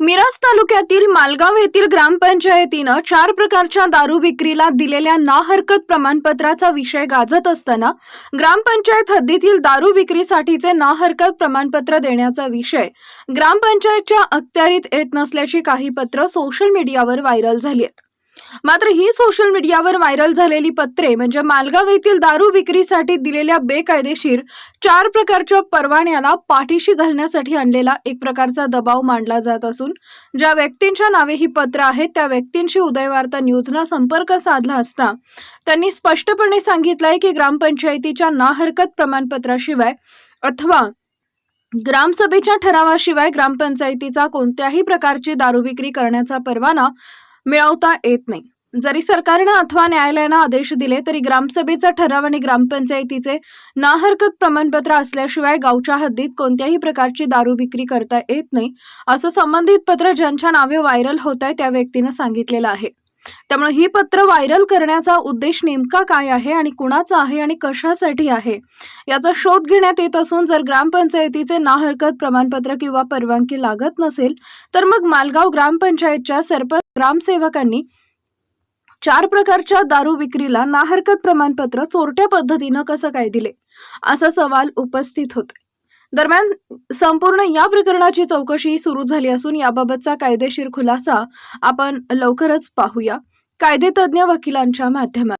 मिरज तालुक्यातील मालगाव येथील ग्रामपंचायतीनं चार प्रकारच्या दारू विक्रीला दिलेल्या ना हरकत प्रमाणपत्राचा विषय गाजत असताना ग्रामपंचायत हद्दीतील दारू विक्रीसाठीचे ना हरकत प्रमाणपत्र देण्याचा विषय ग्रामपंचायतच्या अखत्यारीत येत नसल्याची काही पत्र सोशल मीडियावर व्हायरल झाली आहेत. मात्र ही सोशल मीडियावर व्हायरल झालेली पत्रे म्हणजे मालगाव येथील दारू विक्रीसाठी दिलेल्या बेकायदेशीर चार प्रकारच्या परवान्याला पाठीशी घालण्यासाठी आणलेला एक प्रकारचा दबाव मांडला जात असून ज्या व्यक्तींच्या नावे ही पत्र आहेत त्या व्यक्तींशी उदयवार्ता न्यूजनं संपर्क साधला असता त्यांनी स्पष्टपणे सांगितलंय की ग्रामपंचायतीच्या ना हरकत प्रमाणपत्राशिवाय अथवा ग्रामसभेच्या ठरावाशिवाय ग्रामपंचायतीचा कोणत्याही प्रकारची दारू विक्री करण्याचा परवाना मिळवता येत नाही. जरी सरकारनं अथवा न्यायालयानं आदेश दिले तरी ग्रामसभेचा ठराव आणि ग्रामपंचायतीचे ना हरकत प्रमाणपत्र असल्याशिवाय गावच्या हद्दीत कोणत्याही प्रकारची दारू विक्री करता येत नाही असं संबंधित पत्र ज्यांच्या नावे व्हायरल होत आहे त्या व्यक्तीनं सांगितलेलं आहे. त्यामुळे ही पत्र व्हायरल करण्याचा उद्देश नेमका काय आहे आणि कुणाचा आहे आणि कशासाठी आहे? याचा शोध घेण्यात येत असून जर ग्रामपंचायतीचे ना हरकत प्रमाणपत्र किंवा परवानगी लागत नसेल तर मग मालगाव ग्रामपंचायतच्या सरपंच ग्रामसेवकांनी चार प्रकारच्या दारू विक्रीला ना हरकत प्रमाणपत्र चोरट्या पद्धतीनं कसं काय दिले? असा सवाल उपस्थित होते दरम्यान संपूर्ण या प्रकरणाची चौकशी सुरू झाली असून याबाबतचा कायदेशीर खुलासा आपण लवकरच पाहूया. कायदेतज्ञ वकिलांच्या माध्यमात